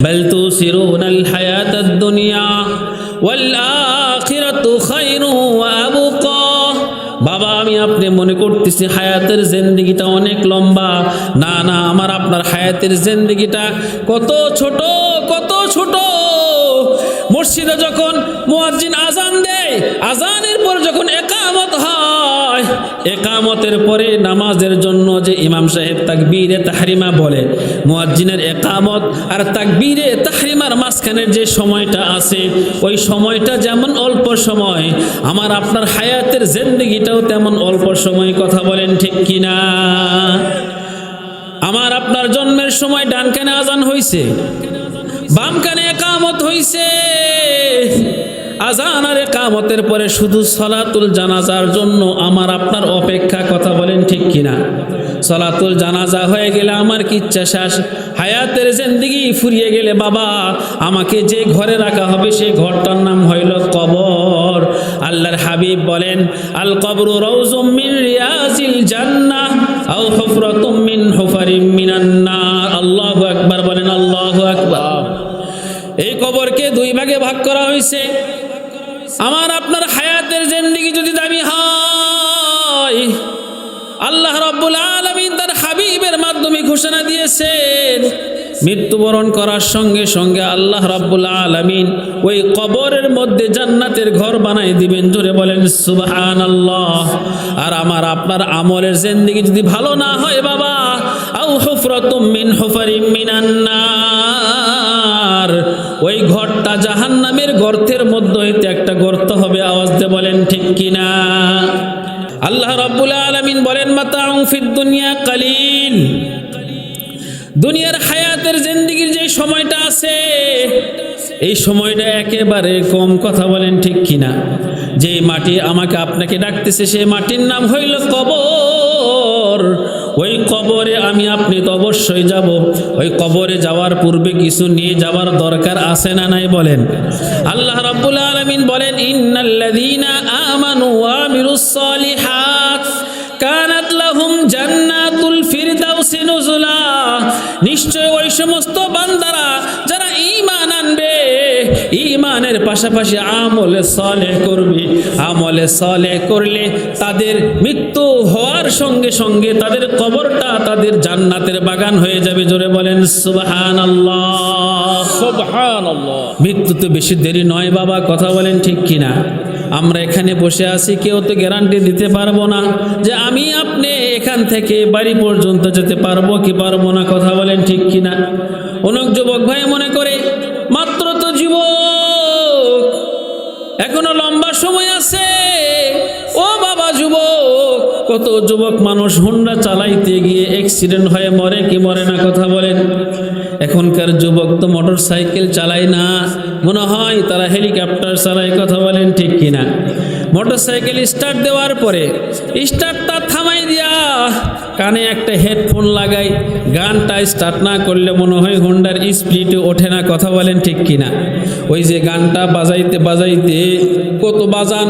بل تؤثرون الحياة الدنيا والآخرة خير وأبقى বাবা আমি আপনি মনে করতেছি হায়াতের জিন্দগিটা অনেক লম্বা না না আমার আপনার হায়াতের জিন্দগিটা কত ছোট কত ছোট মসজিদে যখন মুয়াজ্জিন আজান দেয় আজানের পর যখন একামত হয় একামতের পরে নামাজের জন্য যে ইমাম সাহেব তাকবীরে তাহরিমা বলে, মুয়াজ্জিনের একামত আর তাকবীরে তাহরিমার মাঝখানের যে সময়টা আছে, ওই সময়টা যেমন অল্প সময়, আমার আপনার হায়াতের জিন্দগিটাও তেমন অল্প সময়, কথা বলেন ঠিক কিনা? আমার আপনার জন্মের সময় ডান কানে আজান হইছে, বাম কানে একামত হইছে। আজান আর একামতের পরে শুধু সলাতুল জানাজার জন্য আমার আপনার অপেক্ষা কথা বলেন ঠিক কিনা? সলাতুল জানাজা হয়ে গেলে আমার কি ইচ্ছা শেষ? হায়াতের জিন্দিগি ফুরিয়ে গেলে বাবা আমাকে যে ঘরে রাখা হবে সেই ঘরটার নাম হইল কবর। আল্লাহর হাবিব বলেন আল কবরু মিন রিয়াজিল জান্নাহ আও হুফরাতুম মিন হুফারিম মিনান নার। আল্লাহু আকবার বলেন আল্লাহু আকবার। এই কবরকে দুই ভাগে ভাগ করা হয়েছে। আমার আপনার হায়াতের জিন্দিগি যদি দামি হয়, আল্লাহ রব্বুল আলমিন তার হাবিবের মাধ্যমে ঘোষণা দিয়েছেন, মৃত্যুবরণ করার সঙ্গে সঙ্গে আল্লাহ রাব্বুল আলামিন ওই কবরের মধ্যে জান্নাতের ঘর বানাই দিবেন। জোরে বলেন সুবহান আল্লাহ আর আমার আপনার আমলের জিন্দিগি যদি ভালো না হয় বাবা আউ হুফরাতুম মিন হুফারিম মিনান ওই ঘরটা জাহান্নামের গর্তের মধ্যে হইতে একটা গর্ত হবে আওয়াজ দিয়ে বলেন ঠিক কিনা? আল্লাহ রব্বুল আলমিন বলেন দুনিয়া কালিল দুনিয়ার হায়াতের জিন্দিগির যে সময়টা আছে, এই সময়টা একেবারে কম কথা বলেন ঠিক কিনা? যে মাটি আমাকে আপনাকে ডাকতেছে, সেই মাটির নাম হইল কবর। কবরে আমি আপনি তো অবশ্যই যাব। ওই কবরে যাওয়ার পূর্বে কিছু নিয়ে যাওয়ার দরকার আছে না নাই বলেন? আল্লাহ রাব্বুল আলামিন বলেন নিশ্চয় ওই সমস্ত বান্দারা ঈমানের পাশাপাশি আমলে সালেহ করবে আমলে সালেহ করলে তাদের মৃত্যু হওয়ার সঙ্গে সঙ্গে তাদের কবরটা তাদের জান্নাতের বাগান হয়ে যাবে। জোরে বলেন সুবহানাল্লাহ। মৃত্যু তো বেশি দেরি নয় বাবা কথা বলেন ঠিক কিনা? আমরা এখানে বসে আছি কেউ তো গ্যারান্টি দিতে পারব না যে আমি আপনি এখান থেকে বাড়ি পর্যন্ত যেতে পারব কি পারব না কথা বলেন ঠিক কিনা? অনেক যুবক ভাই মনে করে এখনও লম্বা সময় আছে। ও বাবা যুবক, কত যুবক মানুষ হুন্ডা চালাইতে গিয়ে অ্যাক্সিডেন্ট হয়ে মরে কি মরে না কথা বলেন। এখনকার যুবক তো মোটর সাইকেল চালায় না। মনে হয় তারা হেলিকপ্টার চালায়, কথা বলেন ঠিক কিনা। মোটর সাইকেল স্টার্ট দেওয়ার পরে দিয়া কানে একটা হেডফোন লাগাই, গানটা স্টার্ট না করলে মনে হয় হুন্ডার স্পিডে ওঠে না, কথা বলেন ঠিক কিনা? ওই যে গানটা বাজাইতে বাজাইতে কত বাজান?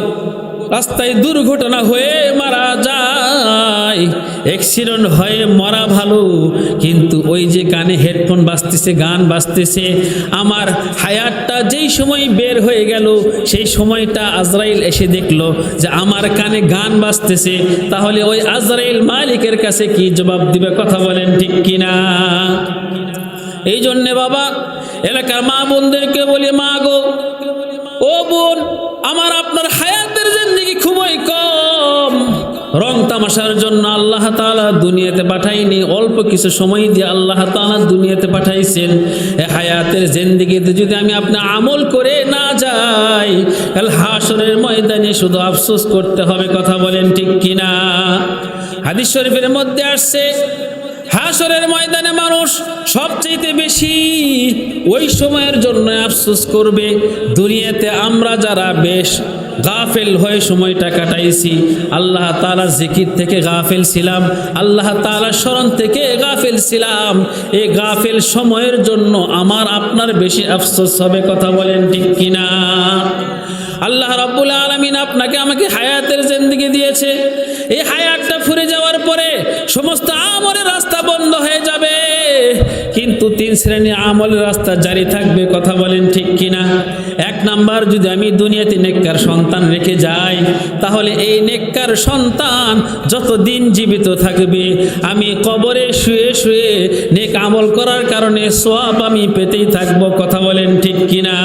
রাস্তায় দুর্ঘটনা হয়ে মারা যায়। অ্যাক্সিডেন্ট হয়ে মরা ভালো, কিন্তু ওই যে গানে হেডফোন বাজতেছে, গান বাজতেছে, আমার হায়াতটা যেই সময় বের হয়ে গেল, সেই সময়টা আজরাইল এসে দেখল যে আমার কানে গান বাজতেছে, তাহলে ওই আজরাইল মালিকের কাছে কি জবাব দিবে কথা বলেন ঠিক কিনা? এই জন্যে বাবা, এলাকার মা বোনদেরকে বলি, মা গো, ও বোন, আমার আপনার হায়াতের রং তামাশার জন্য আল্লাহ তাআলা দুনিয়াতে পাঠাইনি অল্প কিছু সময় দিয়ে আল্লাহ তাআলা দুনিয়াতে পাঠাইছেন। হায়াতের জিন্দিগিতে যদি আমি আপনি আমল করে না যাই, কাল হাসরের ময়দানে শুধু আফসোস করতে হবে, কথা বলেন ঠিক কিনা? হাদিস শরীফের মধ্যে আসছে হাসরের ময়দানে মানুষ সবচেয়ে বেশি ওই সময়ের জন্য আফসোস করবে। দুনিয়াতে আমরা যারা বেশ গাফেল হয়ে সময়টা কাটাইছি। আল্লাহ তালা জিকির থেকে গাফেল ছিলাম। আল্লাহ তালা স্মরণ থেকে গাফেল ছিলাম। এই গাফেল সময়ের জন্য আমার আপনার বেশি আফসোস হবে, কথা বলেন ঠিক কিনা? আল্লাহ রাব্বুল আলমিন আপনাকে আমাকে হায়াতের জিন্দিগি দিয়েছে। এই হায়াতটা ফুরে যাওয়ার পরে সমস্ত আমরের রাস্তা বন্ধ হয়ে যাবে। কিন্তু তিন শ্রেণি আমলের রাস্তা জারি থাকবে, কথা বলেন ঠিক কিনা? এক নাম্বার, যদি আমি দুনিয়াতে নেককার সন্তান রেখে যাই, তাহলে এই নেককার সন্তান যতদিন জীবিত থাকবে, আমি কবরে শুয়ে শুয়ে নেক আমল করার কারণে সব আমি পেতেই থাকব, কথা বলেন ঠিক কিনা?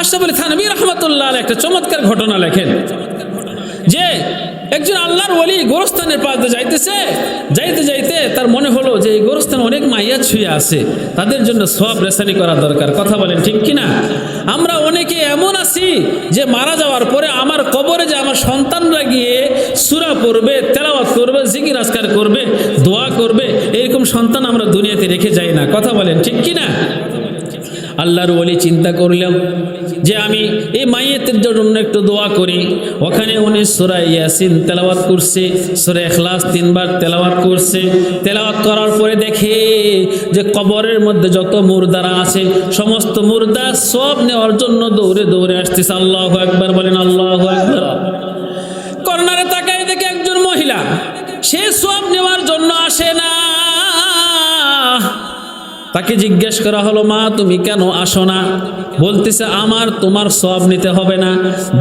আশরাফ আলী থানবী রহমতুল্লাহ একটা চমৎকার ঘটনা লেখেন। যে একজন আল্লাহর ওলি গোরস্থানের পাশ দিয়ে যাইতেছে, যাইতে যাইতে তার মনে হলো যে এই গোরস্থানে অনেক মাইয়া ছুঁয়ে আছে, তাদের জন্য সব রেসানি করা দরকার, কথা বলেন ঠিক কিনা? আমরা অনেকে এমন আছি যে মারা যাওয়ার পরে আমার কবরে যে আমার সন্তানরা গিয়ে সুরা পড়বে, তেলাওয়াত করবে, জিকির আজকার করবে, দোয়া করবে, এরকম সন্তান আমরা দুনিয়াতে রেখে যাই না, কথা বলেন ঠিক কিনা? আল্লাহর ওলি চিন্তা করলাম যে আমি এই মাইয়েতের জন্য একটু দোয়া করি। ওখানে উনি সুরা ইয়াসিন তেলাওয়াত করছে, সুরা এখলাস তিনবার তেলাওয়াত করছে। তেলাওয়াত করার পরে দেখে যে কবরের মধ্যে যত মুর্দারা আছে, সমস্ত মুর্দা সব নেওয়ার জন্য দৌড়ে দৌড়ে আসতেছে। আল্লাহ একবার বলেন, আল্লাহ একবার কর্নারে তাকায় দেখে একজন মহিলা, সে সব নেওয়ার জন্য আসে না। তাকে জিজ্ঞেস করা হলো মা তুমি কেন আসো না? বলতেছে আমার তোমার সব নিতে হবে না।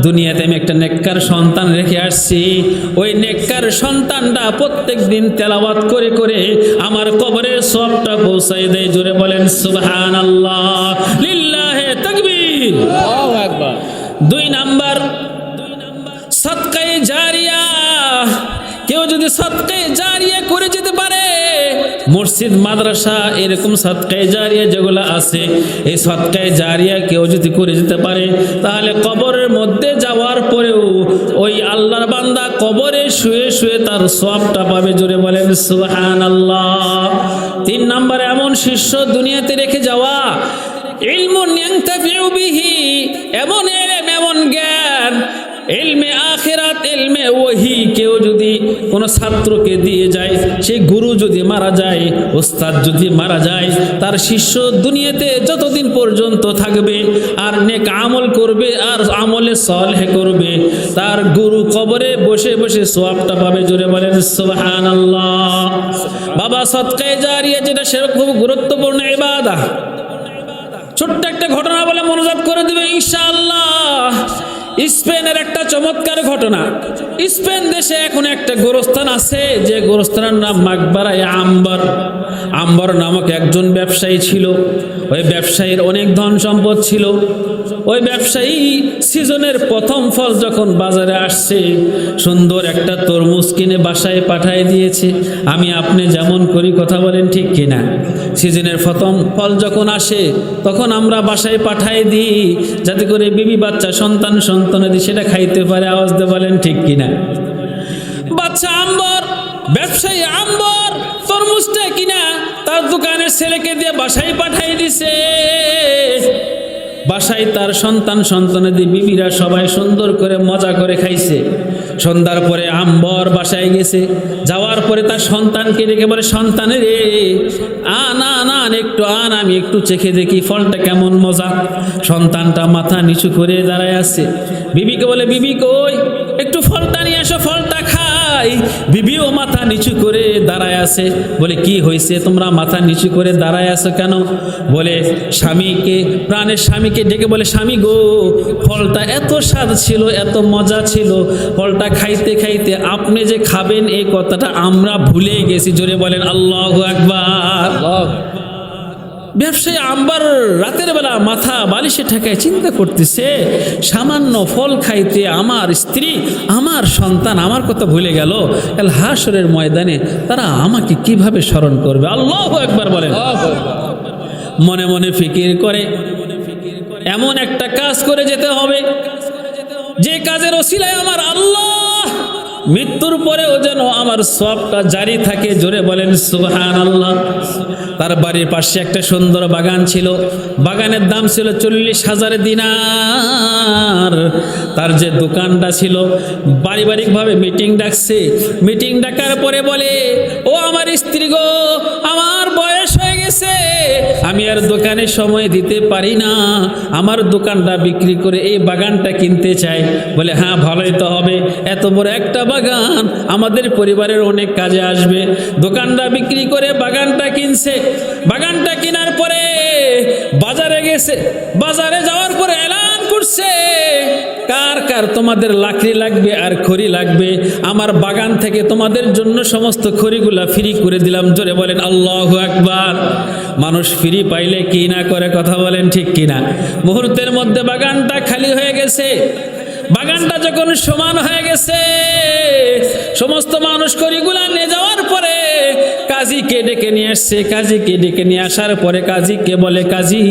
দুনিয়াতে আমি একটা নেককার সন্তান রেখে আসছি। ওই নেককার সন্তানটা প্রত্যেক দিন তেলাওয়াত করে করে আমার কবরের সবটা পৌঁছাই দেয়। জোরে বলেন সুবহান আল্লাহ লিল্লাহে তাকবীর। দুই নাম্বার সৎকাই জারিয়া। কেউ যদি সৎকাই মসজিদ, মাদ্রাসা, এরকম সৎকায় জারিয়া যেগুলো আছে, এই সৎকায় জারিয়া কেউ যদি করে যেতে পারে, তাহলে কবরের মধ্যে যাওয়ার পরেও ওই আল্লাহর বান্দা কবরে শুয়ে শুয়ে তার সবটা পাবে জোরে বলেন সুহান আল্লাহ তিন নম্বরে এমন শিষ্য দুনিয়াতে রেখে যাওয়া এমন এমন জ্ঞান এলমে আখেরাত, এলমে ওহি, কেউ যদি কোনো ছাত্রকে দিয়ে যায় সেই গুরু যদি মারা যায়, ওস্তাদ যদি মারা যায়, তার শিষ্য দুনিয়াতে যতদিন পর্যন্ত থাকবে, আর নেক আমল করবে, আর আমলে সলহে করবে, তার গুরু কবরে বসে বসে সোয়াবটা পাবে, জোরে বলেন সুবহান বাবা, সৎকায় জারিয়া, যেটা সেরকম খুব গুরুত্বপূর্ণ ইবাদা। ছোট্ট একটা ঘটনা বলে মনোজাত করে দেবে, ইনশাআল্লাহ। স্পেনের একটা চমৎকার ঘটনা। স্পেন দেশে এখন একটা গোরস্থান আছে, যে গোরস্থানের নাম মাকবারায় আম্বার। আম্বর নামক একজন ব্যবসায়ী ছিল। ওই ব্যবসায়ীর অনেক ধন সম্পদ ছিল। ওই ব্যবসায়ী সিজনের প্রথম ফল যখন বাজারে আসছে, সুন্দর একটা তরমুজ কিনে বাসায় পাঠায় দিয়েছে। আমি আপনি যেমন করি কথা বলেন ঠিক কিনা? সিজনের প্রথম ফল যখন আসে, তখন আমরা বাসায় পাঠাই দিই। যাতে করে বিবি বাচ্চা সন্তান সন্তানাদি সেটা খাইতে পারে, আওয়াজ দিয়ে বলেন ঠিক কিনা? বাচ্চা আম্বর, ব্যবসায়ী আম্বর, তরমুজটা কিনা? তার দোকানের ছেলেকে দিয়ে বাসায় পাঠাই দিছে। বাসায় তার সন্তান সন্তানাদি বিবিরা সবাই সুন্দর করে মজা করে খাইছে। সন্ধ্যার পরে আম্বর বাসায় গেছে। যাওয়ার পরে তার সন্তানকে ডেকে বলে সন্তানের রে, আন আন আন, একটু আন, আমি একটু চেখে দেখি ফলটা কেমন মজা। সন্তানটা মাথা নিচু করে দাঁড়ায় আছে। বিবিকে বলে, বিবি কই? ফলটা নিয়ে আসো, ফলটা খাই। বিবিও মাথা নিচু করে দাঁড়ায় আছে। বলে, কি হয়েছে? তোমরা মাথা নিচু করে দাঁড়ায় আছো কেন? বলে, স্বামীকে, প্রাণের স্বামীকে ডেকে বলে, স্বামী গো, ফলটা এত স্বাদ ছিল, এত মজা ছিল। ফলটা খাইতে খাইতে আপনি যে খাবেন এই কথাটা আমরা ভুলে গেছি। জোরে বলেন, আল্লাহ একবার ব্যবসায়ী আম্বার রাতের বেলা মাথা বালিশে ঠেকায় চিন্তা করতেছে, সামান্য ফল খাইতে আমার স্ত্রী, আমার সন্তান আমার কথা ভুলে গেল। হাসরের ময়দানে তারা আমাকে কীভাবে স্মরণ করবে? আল্লাহ একবার বলেন। মনে মনে ফিকির করে, এমন একটা কাজ করে যেতে হবে। যে কাজের ওসিলায় আমার আল্লাহ মৃত্যুর পরেও যেন আমার সবটা জারি থাকে, জোরে বলেন সুবহান আল্লাহ তার বাড়ির পাশে একটা সুন্দর বাগান ছিল। বাগানের দাম ছিল চল্লিশ হাজার দিনার। তার যে দোকানটা ছিল, পারিবারিকভাবে মিটিং ডাকছে। মিটিং ডাকার পরে বলে, ও আমার স্ত্রী গো, আমার বয়স গেছে আমি আর দোকানে সময় দিতে পারি না। আমার দোকানটা বিক্রি করে এই বাগানটা কিনতে চাই। বলে হ্যাঁ ভালোই তো হবে। এত বড় একটা বাগান, আমাদের পরিবারের অনেক কাজে আসবে। দোকানটা বিক্রি করে বাগানটা কিনছে। বাগানটা কেনার পরে বাজারে গেছে। বাজারে যাওয়ার পরে এলান করছে। কার কার তোমাদের লাকড়ি লাগবে আর খড়ি লাগবে? আমার বাগান থেকে তোমাদের জন্য সমস্ত খড়িগুলা ফ্রি করে দিলাম। জোরে বলেন, আল্লাহ আকবার। মানুষ ফ্রি পাইলে কি না করে কথা বলেন ঠিক কিনা মুহূর্তের মধ্যে বাগানটা খালি হয়ে গেছে। বাগানটা যখন সমান হয়ে গেছে, সমস্ত মানুষ খড়িগুলা নিয়ে যাওয়ার পরে কাজীকে ডেকে নিয়ে আসছে কাজীকে ডেকে নিয়ে আসার পরে কাজীকে বলে, কাজী,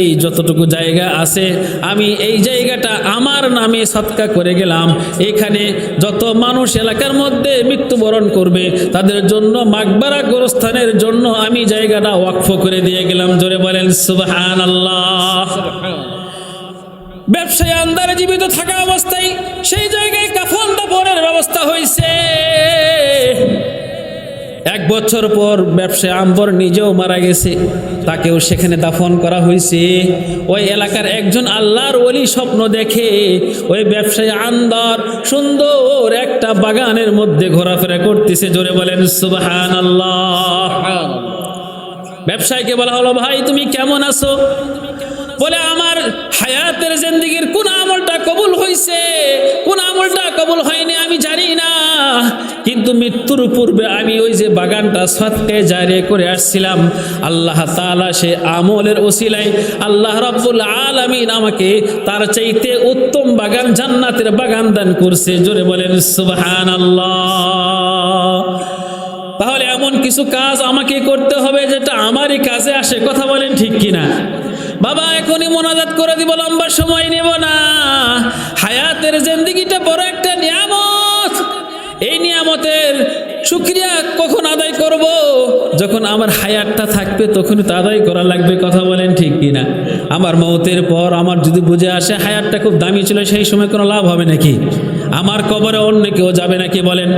এই যতটুকু জায়গা আছে, আমি এই জায়গাটা আমার নামে সৎকা করে গেলাম। এখানে যত মানুষ এলাকার মধ্যে মৃত্যুবরণ করবে, তাদের জন্য মাকবারা গোরস্থানের জন্য আমি জায়গাটা ওয়াকফ করে দিয়ে গেলাম। জোরে বলেন সুবহান আল্লাহ ব্যবসায়ী আন্দারে জীবিত থাকা অবস্থায় সেই জায়গায় কাফন দাফনের ব্যবস্থা হয়েছে এক বছর পর ব্যবসায়ী আম্বর নিজেও মারা গেছে। তাকেও সেখানে দাফন করা হয়েছে। ওই এলাকার একজন আল্লাহর ওলি স্বপ্ন দেখে ওই ব্যবসায়ী আন্দর সুন্দর একটা বাগানের মধ্যে ঘোরাফেরা করতেছে। জোরে বলেন সুবহান আল্লাহ ব্যবসায়ীকে বলা হলো ভাই তুমি কেমন আছো? বলে আমার হায়াতের জিন্দিগির কোন আমলটা কবুল হয়েছে কোন আমলটা কবুল হয়নি আমি জানি না। কিন্তু মৃত্যুর পূর্বে আমি ওই যে বাগানটা সৎকে জারে করে আসছিলাম। আল্লাহ তাআলা সে আমলের ওসিলায় আল্লাহ রাব্বুল আলামিন আমাকে তার চাইতে উত্তম বাগান জান্নাতের বাগান দান করছে। জোরে বলেন, সুবহানাল্লাহ। তাহলে এমন কিছু কাজ আমাকে করতে হবে যেটা আমারই কাজে আসে, কথা বলেন ঠিক কিনা? বাবা, এখনই মোনাজাত করে দিব, লম্বা সময় নেব না। হায়াতের জিন্দিগিটা বড় একটা নিয়ামত। এই নিয়ামতের শুক্রিয়া কখন আদায় করব? যখন আমার হায়াতটা থাকবে তখন তো আদায় করা লাগবে, কথা বলেন ঠিক কিনা? আমার মতের পর আমার যদি বুঝে আসে হায়ারটা খুব দামি ছিল, সেই সময় কোনো লাভ হবে নাকি? আমার কবরে অন্য কেউ যাবে নাকি বলেন?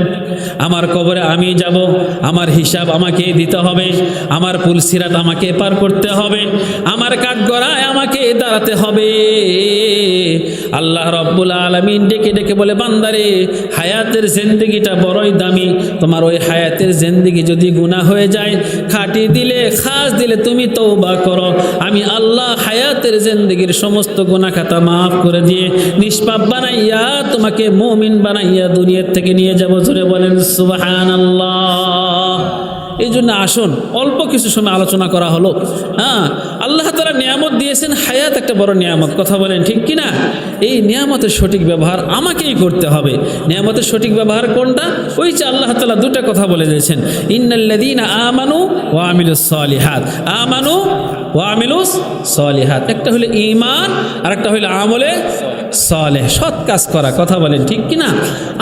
আমার কবরে আমি যাব, আমার হিসাব আমাকে দিতে হবে, আমার পুলসিরাত আমাকে পার করতে হবে, আমার কাঠগড়ায় আমাকে দাঁড়াতে হবে। আল্লাহ রব্বুল আলমিন ডেকে ডেকে বলে, বান্দারে, হায়াতের জিন্দগিটা বড়ই দামি। তোমার ওই হায়াতের জিন্দগি যদি গুণা হয়ে যায়, খাটি দিলে, খাস দিলে তুমি তৌবা করো। আমি আল্লাহ হায়াতের জিন্দগির সমস্ত গুণা খাতা মাফ করে দিয়ে, নিষ্পাপ বানাইয়া তোমাকে মুমিন বানাইয়া দুনিয়ার থেকে নিয়ে যাব জুড়ে বলেন সুবাহান এই জন্য আসুন, অল্প কিছু সময় আলোচনা করা হলো। হ্যাঁ আল্লাহ তারা নিয়ামত দিয়েছেন, হায়াত একটা বড় নিয়ামত, কথা বলেন ঠিক কি না এই নিয়ামতের সঠিক ব্যবহার আমাকেই করতে হবে। নিয়ামতের সঠিক ব্যবহার কোনটা? ওই যে আল্লাহ তালা দুটা কথা বলে দিয়েছেন ইন্নাল্লাদিন আমানু ও আমিলুস সলিহাত। আমানু ও আমিলুস সলিহাত। একটা হলো ইমান আর একটা হলো আমলে সলে সৎ কাজ করা, কথা বলেন, ঠিক কিনা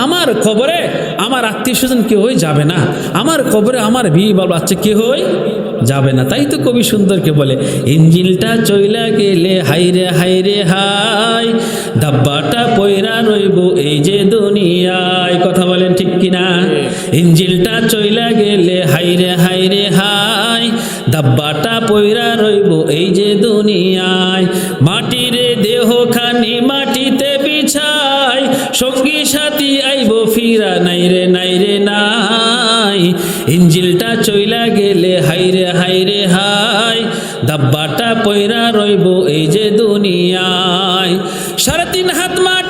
আমার কবরে আমার আত্মীয় স্বজন কেউই যাবে না। আমার কবরে আমার বিয়ে বা বাচ্চা কেউই যাবে না। তাই তো কবি সুন্দরকে বলে, ইঞ্জিলটা চইলা গেলে হাইরে হাইরে হাই দাব্বাটা পয়রা রইব এই যে দুনিয়ায়। কথা বলেন, ঠিক কিনা ইঞ্জিলটা চইলা গেলে, হাইরে হাইরে, হাই। ডাব্বাটা পয়রা রইব এই যে দুনিয়ায়। মাটিরে দেহ খানি মাটিতে বিছাই। সঙ্গী সাথী আইব ফিরা নাই রে নাই। ইঞ্জিলটা চইলা গেলে, হাইরে হাইরে, হাই। দাব্বাটা পয়রা রইব এই যে দুনিয়ায়। সাড়ে তিন হাত মাটির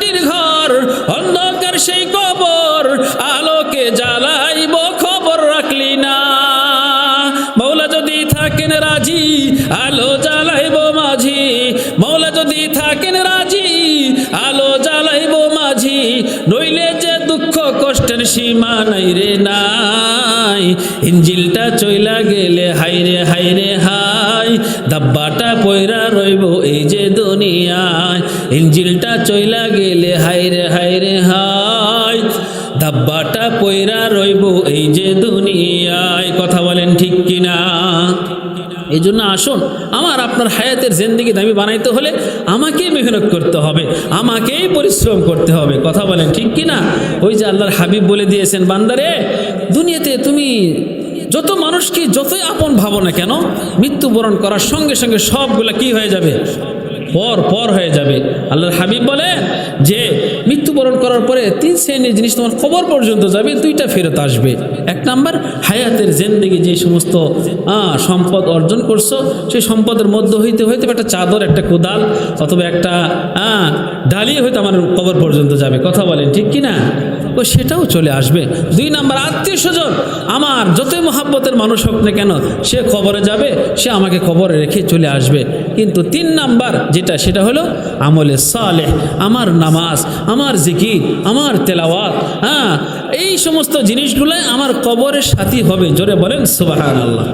সীমা নাই রে নাই। ইঞ্জিলটা চইলা গেলে হাইরে হাইরে হাই দাব্বাটা পয়রা রইব এই যে দুনিয়ায়। ইঞ্জিলটা চইলা গেলে হাইরে হাইরে হাই দাব্বাটা পয়রা রইব এই যে দুনিয়ায়। কথা বলেন ঠিক কিনা? এই জন্য আসুন, আমার আপনার হায়াতের জিন্দিগি দামি বানাইতে হলে আমাকেই মেহনত করতে হবে। আমাকেই পরিশ্রম করতে হবে। কথা বলেন ঠিক কি না ওই যে আল্লাহর হাবিব বলে দিয়েছেন, বান্দারে, দুনিয়াতে তুমি যত মানুষকে যতই আপন ভাবো না কেন, মৃত্যুবরণ করার সঙ্গে সঙ্গে সবগুলা কি হয়ে যাবে? পর পর হয়ে যাবে। আল্লাহর হাবিব বলে যে মৃত্যুবরণ করার পরে তিন শ্রেণির জিনিস তোমার খবর পর্যন্ত যাবে, দুইটা ফেরত আসবে। এক নাম্বার, হায়াতের জেন্দিগি, যে সমস্ত সম্পদ অর্জন করছ, সেই সম্পদের মধ্য হইতে হইতে একটা চাদর, একটা কোদাল, অথবা একটা ডালিয়ে হয়তো আমার খবর পর্যন্ত যাবে। কথা বলেন, ঠিক কি না ও সেটাও চলে আসবে। দুই নাম্বার, আত্মীয় স্বজন, আমার যতই মহাব্বতের মানুষ হোক না কেন, সে খবরে যাবে, সে আমাকে খবরে রেখে চলে আসবে। কিন্তু তিন নাম্বার যেটা, সেটা হলো আমলে সালেহ, আমার নামাজ, আমার জিকির, আমার তেলাওয়াত। হ্যাঁ এই সমস্ত জিনিসগুলোই আমার কবরের সাথী হবে, জোরে বলেন সুবাহান আল্লাহ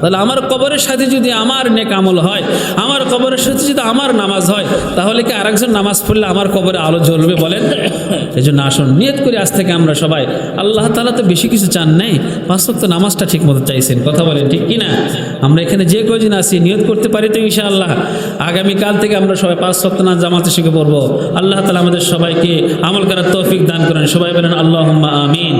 তাহলে আমার কবরের সাথে যদি আমার নেক আমল হয়, আমার কবরের সাথে যদি আমার নামাজ হয়, তাহলে কি আরেকজন নামাজ পড়লে আমার কবরে আলো জ্বলবে বলেন? এই জন্য আসুন, নিয়ত করে আজ থেকে আমরা সবাই, আল্লাহ তালা তো বেশি কিছু চান নাই, পাঁচ ওয়াক্ত নামাজটা ঠিক মতো চাইছেন, কথা বলেন ঠিক কি না আমরা এখানে যে কদিন আসি নিয়ত করতে পারি তো ইনশাআল্লাহ। আগামীকাল থেকে আমরা সবাই পাঁচ নামাজ জামাতে শিখে পড়ব। আল্লাহ তালা আমাদের সবাইকে আমল করার তৌফিক দান করেন। সবাই বলেন আল্লাহ আমিন।